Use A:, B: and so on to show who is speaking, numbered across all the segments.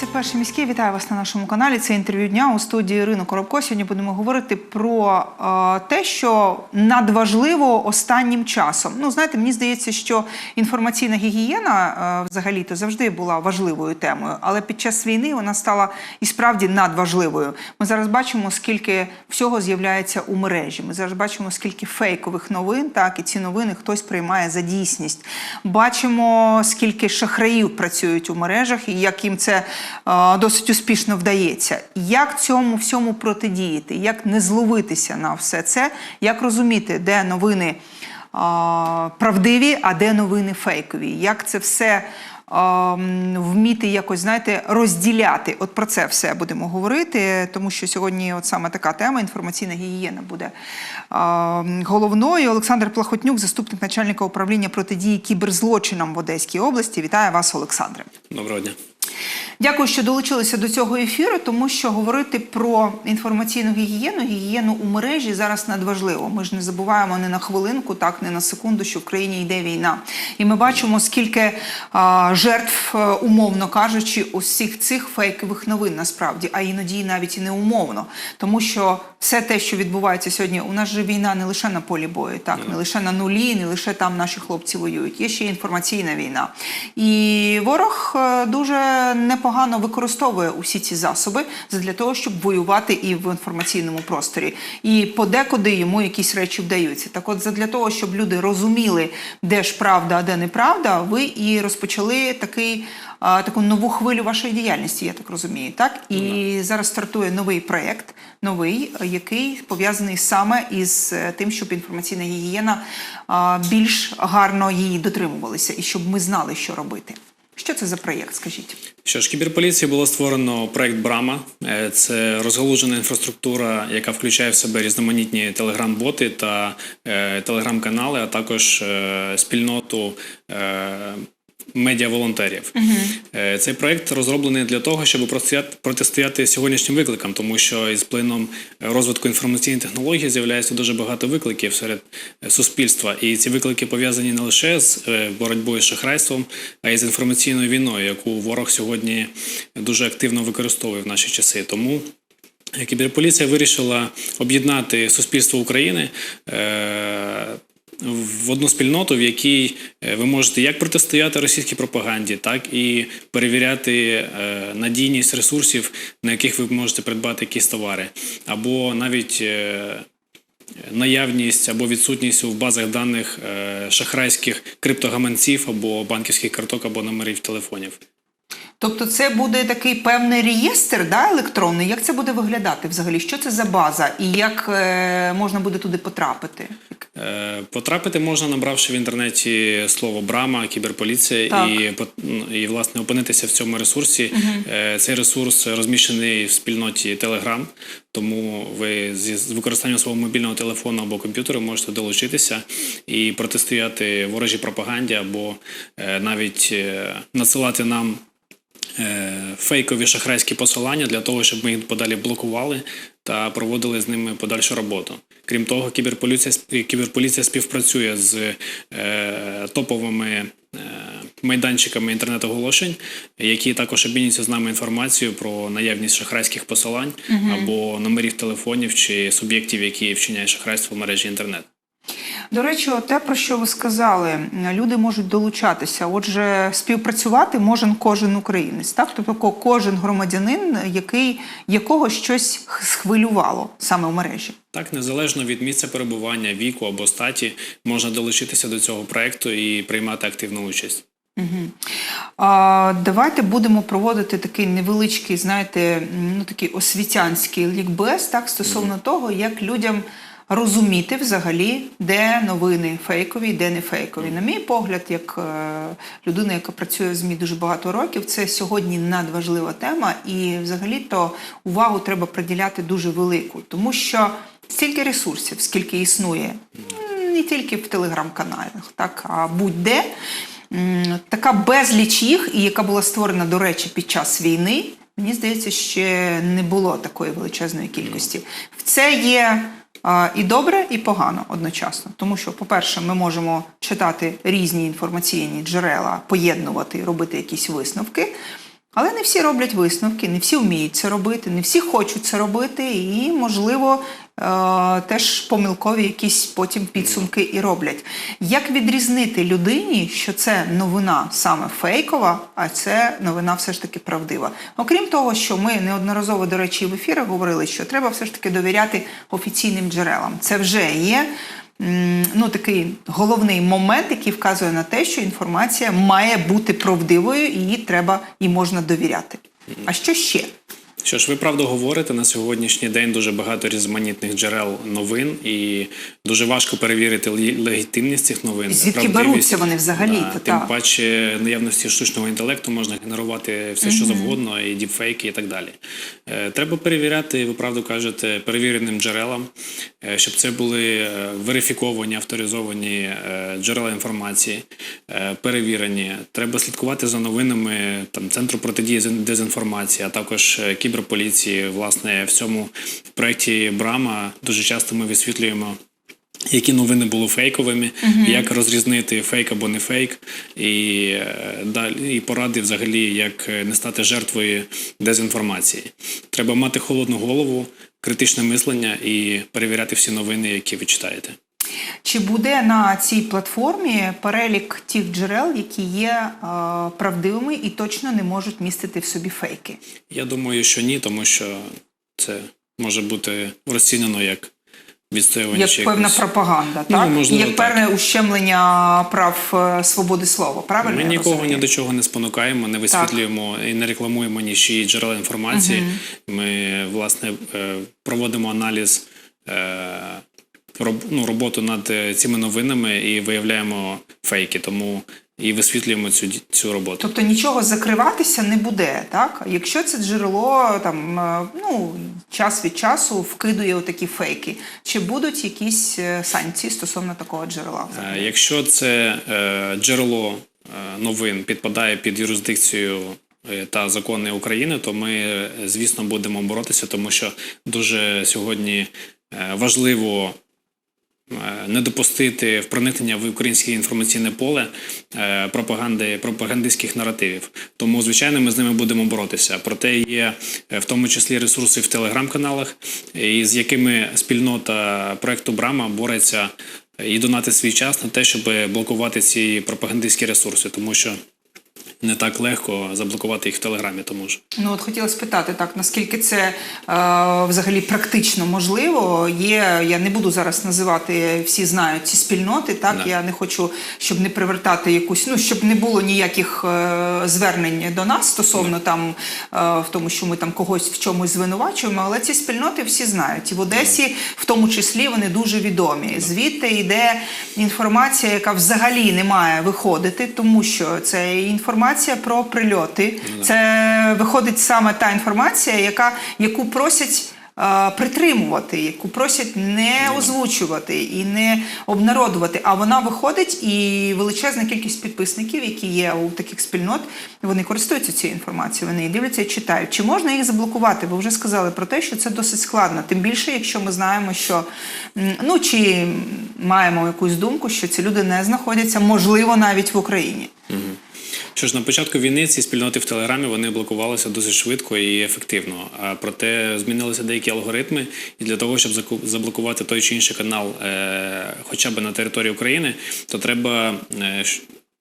A: 51 міський. Вітаю вас на нашому каналі. Це інтерв'ю дня у студії Ірина Коробко. Сьогодні будемо говорити про е, те, що надважливо останнім часом. Ну, знаєте, мені здається, що інформаційна гігієна е, взагалі-то завжди була важливою темою, але під час війни вона стала і справді надважливою. Ми зараз бачимо, скільки всього з'являється у мережі. Ми зараз бачимо, скільки фейкових новин, так і ці новини хтось приймає за дійсність. Бачимо, скільки шахраїв працюють у мережах і як їм це е, досить успішно вдається. Як цьому всьому протидіяти, як не зловитися на все це, як розуміти, де новини е, правдиві, а де новини фейкові, як це все. е, Вміти якось знаєте розділяти. От про це все будемо говорити, тому що сьогодні, от саме така тема інформаційна гігієна буде е, головною. Олександр Плахотнюк, заступник начальника управління протидії кіберзлочинам в Одеській області. Вітаю вас, Олександре.
B: Доброго дня.
A: Дякую, що долучилися до цього ефіру, тому що говорити про інформаційну гігієну, гігієну у мережі зараз надважливо. Ми ж не забуваємо не на хвилинку, так не на секунду, що в країні йде війна. І ми бачимо, скільки а, жертв, е, умовно кажучи, усіх цих фейкових новин насправді, а іноді навіть і не умовно, тому що все те, що відбувається сьогодні, у нас же війна не лише на полі бою, так не лише на нулі, не лише там наші хлопці воюють. Є ще інформаційна війна. І ворог е, дуже непогано використовує усі ці засоби для того, щоб воювати і в інформаційному просторі. І подекуди йому якісь речі вдаються. Так, от, для того, щоб люди розуміли, де ж правда, а де неправда, ви і розпочали такий. а, Таку нову хвилю вашої діяльності, я так розумію, так і зараз стартує новий проєкт, новий, який пов'язаний саме із е, тим, щоб інформаційна гігієна більш гарно її дотримувалися, і щоб ми знали, що робити. Що це за проєкт? Скажіть?
B: Що ж, кіберполіції було створено проект Брама. Е, Це розгалужена інфраструктура, яка включає в себе різноманітні телеграм-боти та е, телеграм-канали, а також е, спільноту. Медіа-волонтерів. Е, цей проект розроблений для того, щоб протистояти- сьогоднішнім викликам, тому що із плином розвитку інформаційних технологій з'являється дуже багато викликів серед суспільства, і ці виклики пов'язані не лише з е, боротьбою з шахрайством, а й з інформаційною війною, яку ворог сьогодні дуже активно використовує в наші часи. Тому Кіберполіція вирішила об'єднати суспільство України е, в одну спільноту, в якій е, ви можете як протистояти російській пропаганді, так і перевіряти е, надійність ресурсів, на яких ви можете придбати якісь товари, або навіть е, наявність або відсутність в базах даних шахрайських криптогаманців або банківських карток або номерів телефонів.
A: Тобто, це буде такий певний реєстр, да, електронний. Як це буде виглядати взагалі? Що це за база, і як е, можна буде туди потрапити?
B: Е, Потрапити можна, набравши в інтернеті слово Брама, кіберполіція, і, і власне опинитися в цьому ресурсі. Е, Цей ресурс розміщений в спільноті Telegram, тому ви з використанням свого мобільного телефону або комп'ютера можете долучитися і протистояти ворожій пропаганді, або е, навіть е, надсилати нам фейкові шахрайські посилання для того, щоб ми їх подалі блокували та проводили з ними подальшу роботу. Крім того, кіберполіція, кіберполіція співпрацює з е, топовими е, майданчиками інтернет-оголошень, які також обмінюються з нами інформацією про наявність шахрайських посилань або номерів телефонів чи суб'єктів, які вчиняють шахрайство в мережі інтернет.
A: До речі, те, про що ви сказали, люди можуть долучатися. Отже, співпрацювати може кожен українець, так? Тобто ко- кожен громадянин, який, якого щось схвилювало саме в мережі.
B: Так, незалежно від місця перебування, віку або статі, можна долучитися до цього проекту і приймати активну участь.
A: А, давайте будемо проводити такий невеличкий, знаєте, ну такий освітянський лікбез, так, стосовно того, як людям розуміти взагалі, де новини фейкові, де не фейкові. На мій погляд, як е, людина, яка працює в ЗМІ дуже багато років, це сьогодні надважлива тема, і взагалі-то увагу треба приділяти дуже велику, тому що стільки ресурсів, скільки існує, не тільки в телеграм-каналах, так, а будь-де. Така безліч їх, і яка була створена, до речі, під час війни, мені здається, ще не було такої величезної кількості. В це є і добре, і погано одночасно. Тому що, по-перше, ми можемо читати різні інформаційні джерела, поєднувати, робити якісь висновки. Але не всі роблять висновки, не всі вміють це робити, не всі хочуть це робити, і, можливо, теж помилкові якісь потім підсумки і роблять. Як відрізнити людині, що це новина саме фейкова, а це новина все ж таки правдива? Окрім того, що ми неодноразово, до речі, в ефірах говорили, що треба все ж таки довіряти офіційним джерелам. Це вже є ну, такий головний момент, який вказує на те, що інформація має бути правдивою, і її треба і можна довіряти. А що ще?
B: Що ж, ви правду говорите, на сьогоднішній день дуже багато різноманітних джерел новин, і дуже важко перевірити легітимність цих новин.
A: Звідки беруться вони взагалі?
B: Да, тим паче наявності штучного інтелекту можна генерувати все, що завгодно, і діпфейки, і так далі. Е, Треба перевіряти, ви правду кажете, перевіреним джерелам, е, щоб це були е, верифіковані, авторизовані джерела інформації, перевірені. Треба слідкувати за новинами там центру протидії дезінформації, а також е, кіберполіції. Власне, в цьому проєкті Брама дуже часто ми висвітлюємо. Які новини були фейковими, як розрізнити фейк або не фейк, і е, далі і поради взагалі, як е, не стати жертвою дезінформації. Треба мати холодну голову, критичне мислення і перевіряти всі новини, які ви читаєте.
A: Чи буде на цій платформі перелік тих джерел, які є е, правдивими і точно не можуть містити в собі фейки?
B: Я думаю, що ні, тому що це може бути розцінено як відстоювання
A: Як певна
B: якось-
A: пропаганда,
B: Ну,
A: так?
B: можливо,
A: як
B: так.
A: певне ущемлення прав е, свободи слова, правильно?
B: Ми
A: я
B: нікого
A: розумію?
B: ні до чого не спонукаємо, не висвітлюємо і не рекламуємо нічиї джерела інформації. Ми власне е, проводимо аналіз ну, роботу над е, цими новинами і виявляємо фейки, тому і висвітлюємо цю цю роботу.
A: Тобто нічого закриватися не буде, так? Якщо це джерело там е, ну час від часу вкидує отакі фейки, чи будуть якісь е, санкції стосовно такого джерела?
B: Якщо це е, джерело е, новин підпадає під юрисдикцію та закони України, то ми, звісно, будемо боротися, тому що дуже сьогодні важливо. Е, Не допустити проникнення в українське інформаційне поле е, пропаганди пропагандистських наративів. Тому, звичайно, ми з ними будемо боротися. Проте є е, в тому числі ресурси в телеграм-каналах, з якими спільнота проекту Брама бореться і донати свій час на те, щоб блокувати ці пропагандистські ресурси, тому що не так легко заблокувати їх в Телеграмі, тому ж.
A: Ну от хотіла спитати так, наскільки це е, взагалі практично можливо. Є, я не буду зараз називати, всі знають ці спільноти. Так
B: Да.
A: я не хочу, щоб не привертати якусь, ну щоб не було ніяких е, звернень до нас стосовно там е, в тому, що ми там когось в чомусь звинувачуємо. Але ці спільноти всі знають. І в Одесі, в тому числі, вони дуже відомі. Звідти йде інформація, яка взагалі не має виходити, тому що це інформація про прильоти. Це виходить саме та інформація, яка яку просять. е, Притримувати, яку просять не озвучувати і не обнародувати. А вона виходить, і величезна кількість підписників, які є у таких спільнот, вони користуються цією інформацією. Вони дивляться і читають. Чи можна їх заблокувати? Ви вже сказали про те, що це досить складно. Тим більше, якщо ми знаємо, що ну чи маємо якусь думку, що ці люди не знаходяться, можливо, навіть в Україні.
B: Що ж на початку війни ці спільноти в Телеграмі вони блокувалися дуже швидко і ефективно. Проте змінилися деякі алгоритми, і для того, щоб заблокувати той чи інший канал, е, хоча б на території України, то треба.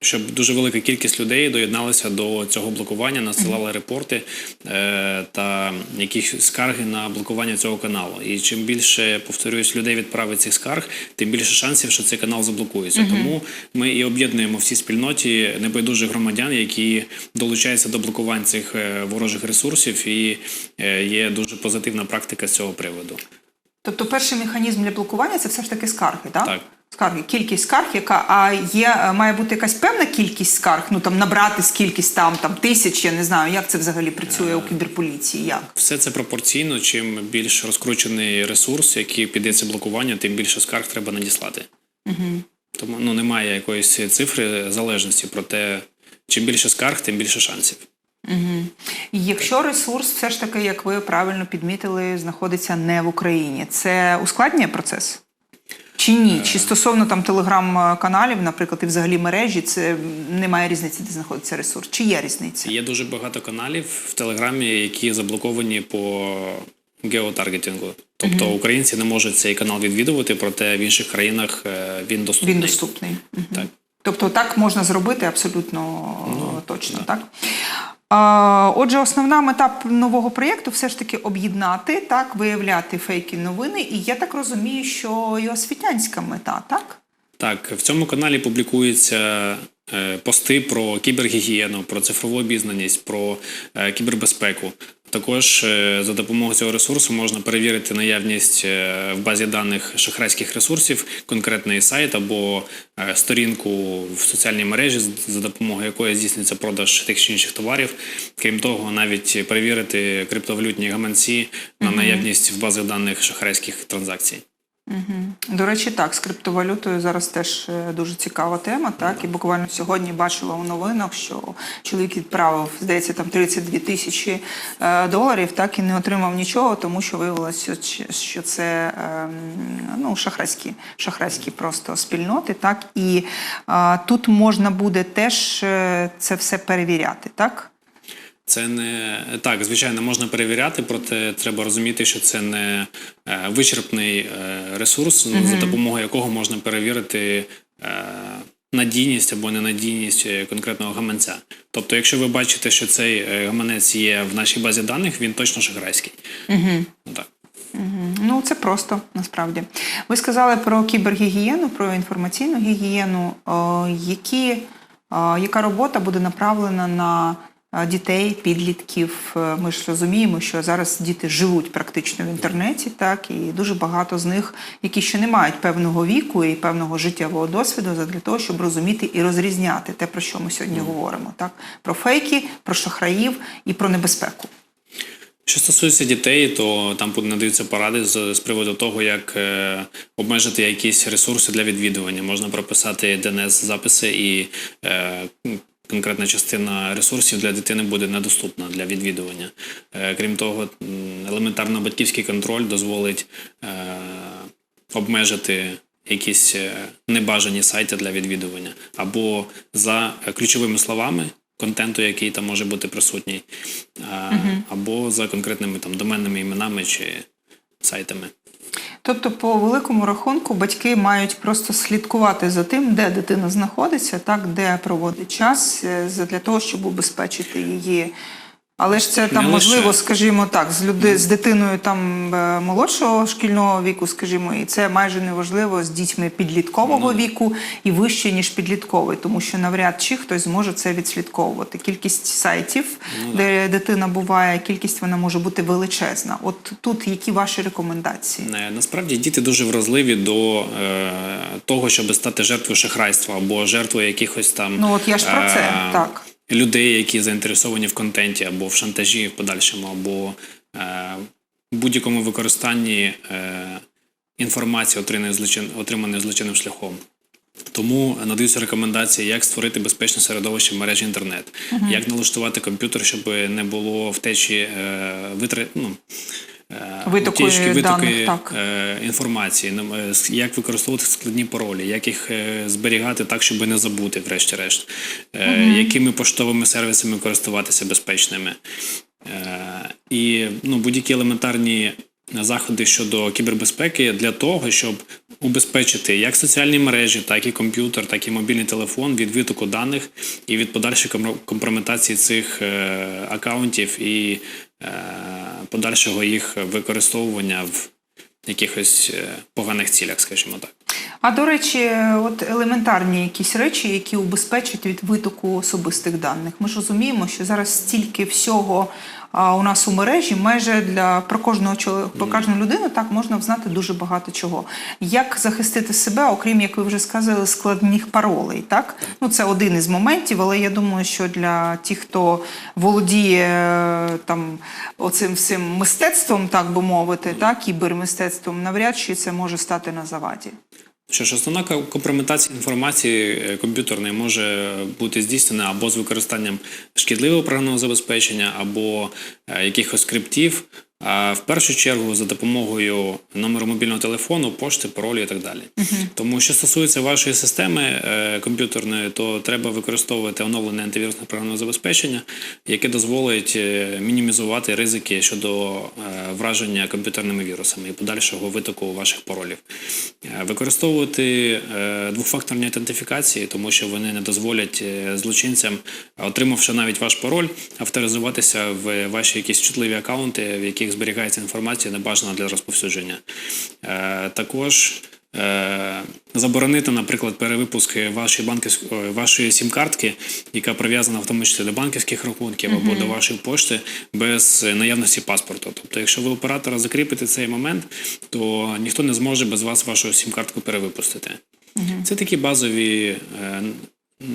B: Щоб дуже велика кількість людей доєдналася до цього блокування, надсилали репорти е, та якісь скарги на блокування цього каналу. І чим більше, повторюсь, людей відправить цих скарг, тим більше шансів, що цей канал заблокується. Тому ми і об'єднуємо всі спільноті небайдужих громадян, які долучаються до блокувань цих е, ворожих ресурсів, і е, є дуже позитивна практика з цього приводу.
A: Тобто, перший механізм для блокування це все ж таки скарги, так?
B: Так.
A: Скарги, кількість скарг, яка а є, е, має бути якась певна кількість скарг, ну там набрати скількись там, там тисяч, я не знаю, як це взагалі працює у кіберполіції. Як?
B: Все це пропорційно. Чим більш розкручений ресурс, який піддається блокуванню, тим більше скарг треба надіслати. Угу. Тому ну немає якоїсь цифри залежності. Проте чим більше скарг, тим більше шансів.
A: І Якщо ресурс, все ж таки, як ви правильно підмітили, знаходиться не в Україні, це ускладнює процес? Чи ні? Чи стосовно там телеграм-каналів, наприклад, і взагалі мережі, це немає різниці, де знаходиться ресурс? Чи є різниця?
B: Є дуже багато каналів в Телеграмі, які заблоковані по геотаргетингу. Тобто українці не можуть цей канал відвідувати, проте в інших країнах е, він доступний.
A: Він доступний. Мгм.
B: Так.
A: Тобто так можна зробити абсолютно точно, так? Отже, основна мета нового проєкту все ж таки об'єднати, так, виявляти фейки новини. І я так розумію, що і освітянська мета, так?
B: Так, в цьому каналі публікуються е, пости про кібергігієну, про цифрову обізнаність, про е, кібербезпеку. Також е, за допомогою цього ресурсу можна перевірити наявність е, в базі даних шахрайських ресурсів, конкретний сайт або е, сторінку в соціальній мережі, за допомогою якої здійснюється продаж тих чи інших товарів. Крім того, навіть перевірити криптовалютні гаманці на наявність в базах даних шахрайських транзакцій.
A: До речі, так, з криптовалютою зараз теж е, дуже цікава тема. Так, і буквально сьогодні бачила у новинах, що чоловік відправив, здається, там 32 тисячі е, доларів, так і не отримав нічого, тому що виявилося, що- це ем, ну, шахрайські, шахрайські просто спільноти. Так, і е, тут можна буде теж це все перевіряти, так?
B: Це не так, звичайно, можна перевіряти, проте треба розуміти, що це не е, вичерпний е, ресурс, ну, за допомогою якого можна перевірити е, надійність або ненадійність конкретного гаманця. Тобто, якщо ви бачите, що цей гаманець є в нашій базі даних, він точно шахрайський. Угу. Так.
A: Ну, це просто насправді. Ви сказали про кібергігієну, про інформаційну гігієну. Які, яка робота буде направлена на дітей, підлітків? Е, Ми ж розуміємо, що зараз діти живуть практично в інтернеті, так і дуже багато з них, які ще не мають певного віку і певного життєвого досвіду для того, щоб розуміти і розрізняти те, про що ми сьогодні говоримо, так про фейки, про шахраїв і про небезпеку.
B: Що стосується дітей, то там надаються поради з, з приводу того, як е, обмежити якісь ресурси для відвідування. Можна прописати DNS-записи і е, конкретна частина ресурсів для дитини буде недоступна для відвідування. Е, крім того, елементарно батьківський контроль дозволить е, обмежити якісь е, небажані сайти для відвідування або за ключовими словами контенту, який там може бути присутній, або за конкретними там доменними іменами чи сайтами.
A: Тобто, по великому рахунку, батьки мають просто слідкувати за тим, де дитина знаходиться, так де проводить час, е, для того, щоб убезпечити її. Але ж це там можливо, скажімо так, з люди з дитиною там е, молодшого шкільного віку, скажімо, і це майже неважливо з дітьми підліткового
B: Ну,
A: віку і вище ніж підлітковий, тому що навряд чи хтось зможе це відслідковувати. Кількість сайтів,
B: Ну,
A: де дитина буває, кількість вона може бути величезна. От тут які ваші рекомендації?
B: Е, Насправді діти дуже вразливі до е, того, щоб стати жертвою шахрайства або жертвою якихось там
A: Ну от я ж про це
B: е,
A: так.
B: Людей, які заінтересовані в контенті або в шантажі в подальшому, або е, будь-якому використанні е, інформації, отриманої злочин, отриманої злочинним шляхом. Тому надаються рекомендації, як створити безпечне середовище в мережі інтернет, як налаштувати комп'ютер, щоб не було втечі е, витри, ну, е,
A: Витоку
B: утічки, витоки
A: даних,
B: е, інформації, е, як використовувати складні паролі, як їх е, зберігати так, щоб не забути, врешті-решт, е, якими поштовими сервісами користуватися безпечними. Е, і ну, будь-які елементарні заходи щодо кібербезпеки для того, щоб убезпечити як соціальні мережі, так і комп'ютер, так і мобільний телефон від витоку даних і від подальшої компрометації цих е, акаунтів і е, подальшого їх використовування в якихось е, поганих цілях, скажімо так.
A: А до речі, от елементарні якісь речі, які убезпечать від витоку особистих даних. Ми ж розуміємо, що зараз стільки всього у нас у мережі, майже для про кожного чоловіка, про кожну людину так можна взнати дуже багато чого. Як захистити себе, окрім як ви вже сказали, складних паролей, так ну це один із моментів, але я думаю, що для тих, хто володіє е, там оцим всім мистецтвом, так би мовити, так кібермистецтвом, навряд чи це може стати на заваді.
B: Що ж, основна компрометація інформації е, комп'ютерної може бути здійснена або з використанням шкідливого програмного забезпечення, або е, якихось скриптів, в першу чергу за допомогою номеру мобільного телефону, пошти, паролю і так далі. Тому що стосується вашої системи е, комп'ютерної, то треба використовувати оновлене антивірусне програмне забезпечення, яке дозволить е, мінімізувати ризики щодо е, враження комп'ютерними вірусами і подальшого витоку ваших паролів. Е, Використовувати е, двохфакторні ідентифікації, тому що вони не дозволять злочинцям, отримавши навіть ваш пароль, авторизуватися в ваші якісь чутливі акаунти, в яких зберігається інформація, небажана для розповсюдження. Е, Також е, заборонити, наприклад, перевипуск вашої банківської вашої сім-картки, яка прив'язана в тому числі до банківських рахунків або до вашої пошти без наявності паспорту. Тобто, якщо ви оператора закріпите цей момент, то ніхто не зможе без вас вашу сім-картку перевипустити. Це такі базові е,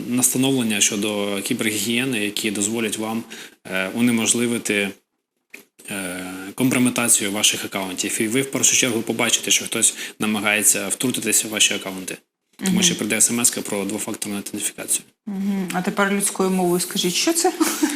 B: настановлення щодо кібергігієни, які дозволять вам е, унеможливити е, компрометацію ваших акаунтів. І ви в першу чергу побачите, що хтось намагається втрутитися в ваші акаунти. Тому що прийде смс про двофакторну ідентифікацію.
A: Мгм. А тепер людською мовою скажіть, що це?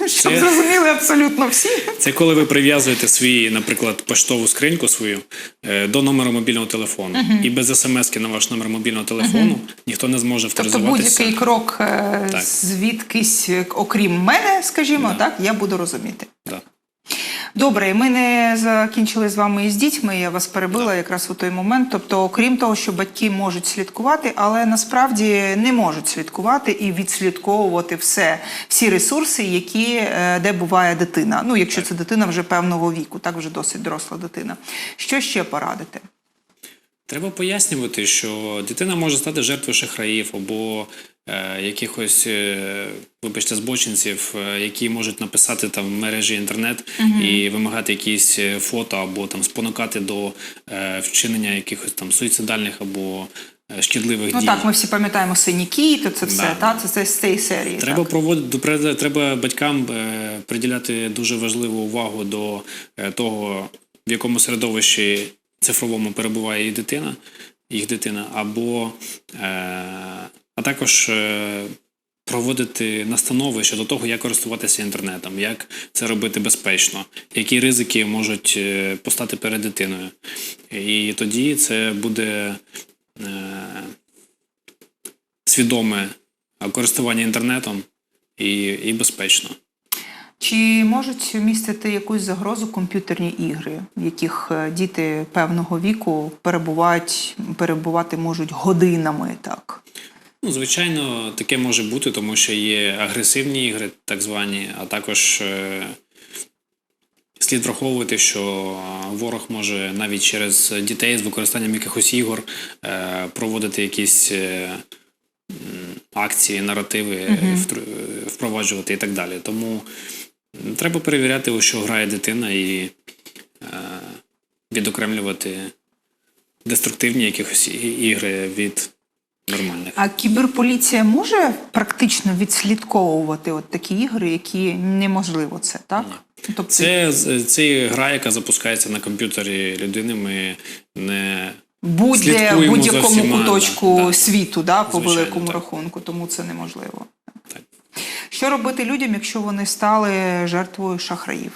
A: Щоб зрозуміли абсолютно всі.
B: Це коли ви прив'язуєте свій, наприклад, поштову скриньку свою е, до номеру мобільного телефону. І без смс на ваш номер мобільного телефону ніхто не зможе
A: Тобто будь-який крок е,
B: Так.
A: звідкись, е, окрім мене, скажімо,
B: Да.
A: так, я буду розуміти.
B: Да.
A: Добре, ми не закінчили з вами із дітьми. Я вас перебила якраз у той момент. Тобто, окрім того, що батьки можуть слідкувати, але насправді не можуть слідкувати і відслідковувати все, всі ресурси, які е, де буває дитина. Ну, якщо це дитина вже певного віку, так вже досить доросла дитина. Що ще порадити?
B: Треба пояснювати, що дитина може стати жертвою шахраїв або якихось, е, вибачте, збочинців, е, які можуть написати там в мережі інтернет і вимагати якісь е, фото або там спонукати до е, вчинення якихось там суїцидальних або е, шкідливих
A: Ну
B: дій.
A: так, ми всі пам'ятаємо синій кіт, це все,
B: Да.
A: та це, це з цієї серії.
B: Треба
A: так.
B: проводити треба батькам е, приділяти дуже важливу увагу до е, того, в якому середовищі цифровому перебуває їх дитина, їх дитина, або е, а також е, проводити настанови щодо того, як користуватися інтернетом, як це робити безпечно, які ризики можуть е, постати перед дитиною. І тоді це буде е, свідоме користування інтернетом і, і безпечно.
A: Чи можуть містити якусь загрозу комп'ютерні ігри, в яких діти певного віку перебувають, перебувати можуть годинами, так?
B: Ну, звичайно, таке може бути, тому що є агресивні ігри, так звані, а також е, слід враховувати, що ворог може навіть через дітей з використанням якихось ігор е, проводити якісь е, акції, наративи, е, впроваджувати і так далі. Тому треба перевіряти, у що грає дитина, і відокремлювати деструктивні якихось ігри від нормальних.
A: А кіберполіція може практично відслідковувати от такі ігри, які неможливо це, так? Тобто,
B: Це, це гра, яка запускається на комп'ютері людини. Ми не
A: будь-якому
B: всіма,
A: куточку
B: да, да.
A: світу, да, по великому
B: так.
A: рахунку, тому це неможливо.
B: Так.
A: Що робити людям, якщо вони стали жертвою шахраїв?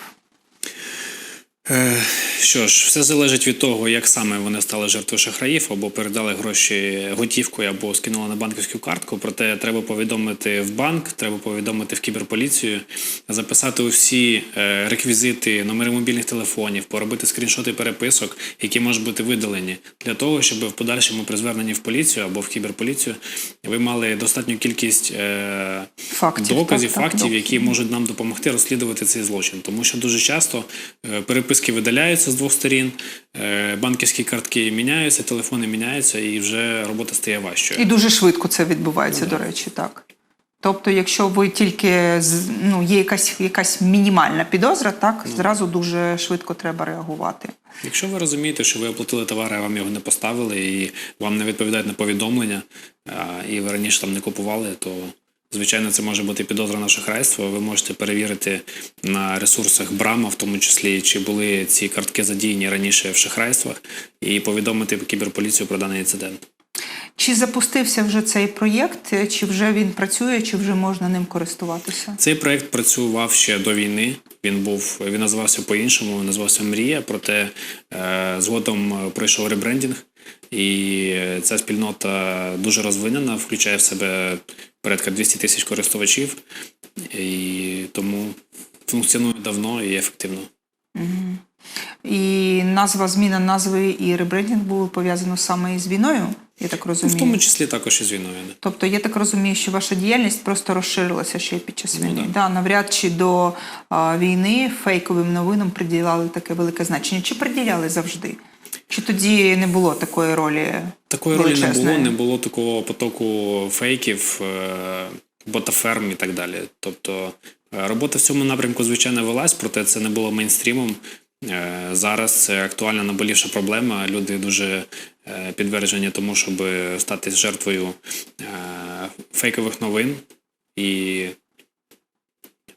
B: Е, Що ж, все залежить від того, як саме вони стали жертвою шахраїв, або передали гроші готівкою, або скинули на банківську картку. Проте треба повідомити в банк, треба повідомити в кіберполіцію, записати усі е, реквізити, номери мобільних телефонів, поробити скріншоти переписок, які можуть бути видалені, для того, щоб в подальшому при зверненні в поліцію або в кіберполіцію ви мали достатню кількість е,
A: Фактів,
B: доказів,
A: так, так,
B: фактів,
A: доказів.
B: які можуть нам допомогти розслідувати цей злочин. Тому що дуже часто е, переписки видаляються з двох сторін, е, банківські картки міняються, телефони міняються, і вже робота стає важчою.
A: І дуже швидко це відбувається,
B: Ну,
A: до речі, так. Тобто, якщо ви тільки ну, є якась, якась мінімальна підозра, так
B: Ну,
A: зразу дуже швидко треба реагувати.
B: Якщо ви розумієте, що ви оплатили товар, а вам його не поставили, і вам не відповідають на повідомлення, і ви раніше там не купували, то звичайно це може бути підозра на шахрайство. Ви можете перевірити на ресурсах Брама, в тому числі, чи були ці картки задіяні раніше в шахрайствах, і повідомити кіберполіцію про даний інцидент.
A: Чи запустився вже цей проєкт, чи вже він працює, чи вже можна ним користуватися?
B: Цей проект працював ще до війни. Він був він називався по-іншому, називався Мрія. Проте е, згодом е, пройшов ребрендінг, і е, ця спільнота дуже розвинена, включає в себе порядка 200 тисяч користувачів, і тому функціонує давно і ефективно.
A: І назва, зміна назви і ребрендінг було пов'язано саме із війною, я так
B: Ну,
A: розумію.
B: в тому числі також і з війною. да.
A: Тобто я так розумію, що ваша діяльність просто розширилася ще під час
B: Ну,
A: війни.
B: да.
A: Да, навряд чи до а, війни фейковим новинам приділяли таке велике значення. Чи приділяли завжди? Чи тоді не було такої ролі?
B: Такої ролі не було, не було такого потоку фейків, е, ботаферм і так далі. Тобто е, робота в цьому напрямку, звичайно, велась, проте це не було мейнстрімом. Е, Зараз це актуальна наболівша проблема. Люди дуже підтверджені тому, щоб стати жертвою фейкових новин. І,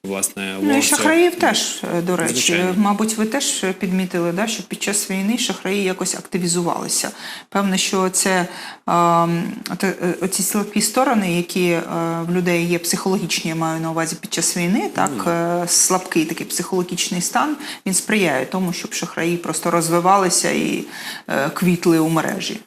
B: власне,
A: Ну і шахраїв теж, е, до речі.
B: Звичайно.
A: Мабуть, ви теж підмітили, да, що під час війни шахраї якось активізувалися. Певно, що це е, оці слабкі сторони, які е, в людей є психологічні, я маю на увазі під час війни, так е, слабкий такий психологічний стан, він сприяє тому, щоб шахраї просто розвивалися і квітли у мережі.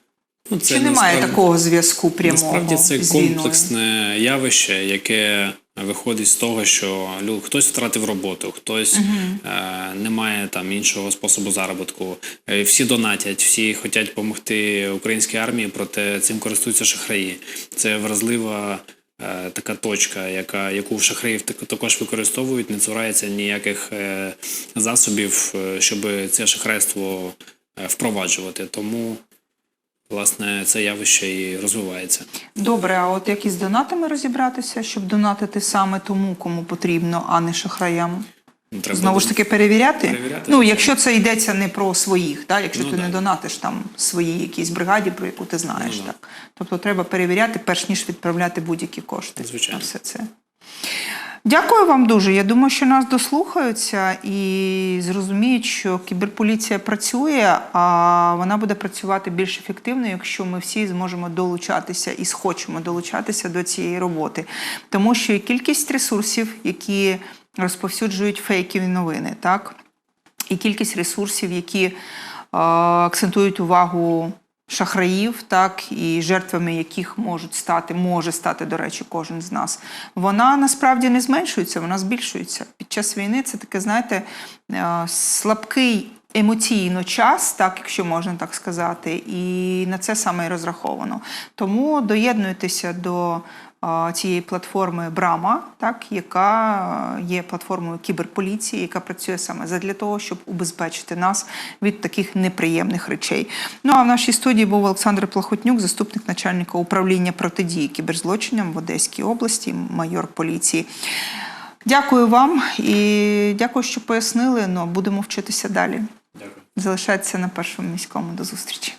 B: Ну, це
A: Чи немає
B: насправді-
A: такого зв'язку прямого
B: Насправді це комплексне явище, яке виходить з того, що хтось втратив роботу, хтось е, не має там іншого способу заробітку. Е, всі донатять, всі хочуть допомогти українській армії, проте цим користуються шахраї. Це вразлива. е, Така точка, яка яку шахраїв також використовують, не цурається ніяких е, засобів, е, щоб це шахрайство впроваджувати. Тому власне це явище і розвивається.
A: Добре, а от як із донатами розібратися, щоб донатити саме тому, кому потрібно, а не шахраям?
B: Ну, Треба
A: Знову ж таки перевіряти.
B: Перевіряти,
A: ну, якщо це йдеться не про своїх, да? якщо
B: Ну,
A: ти
B: да.
A: не донатиш там своїй якійсь бригаді, про яку ти знаєш.
B: Ну, да.
A: так. Тобто треба перевіряти, перш ніж відправляти будь-які кошти
B: Звичайно.
A: на все це. Дякую вам дуже. Я думаю, що нас дослухаються і зрозуміють, що кіберполіція працює, а вона буде працювати більш ефективно, якщо ми всі зможемо долучатися і схочемо долучатися до цієї роботи. Тому що і кількість ресурсів, які розповсюджують фейкові новини, так, і кількість ресурсів, які е, акцентують увагу шахраїв, так і жертвами яких можуть стати, може стати, до речі, кожен з нас. Вона насправді не зменшується, вона збільшується. Під час війни це таке, знаєте, е, слабкий. Емоційно час, так якщо можна так сказати, і на це саме і розраховано. Тому доєднуйтеся до цієї платформи Брама, так, яка є платформою кіберполіції, яка працює саме задля того, щоб убезпечити нас від таких неприємних речей. Ну а в нашій студії був Олександр Плахотнюк, заступник начальника управління протидії кіберзлочинам в Одеській області, майор поліції. Дякую вам і дякую, що пояснили. Ну будемо вчитися далі.
B: Дякую.
A: Залишайтеся на першому міському. До зустрічі.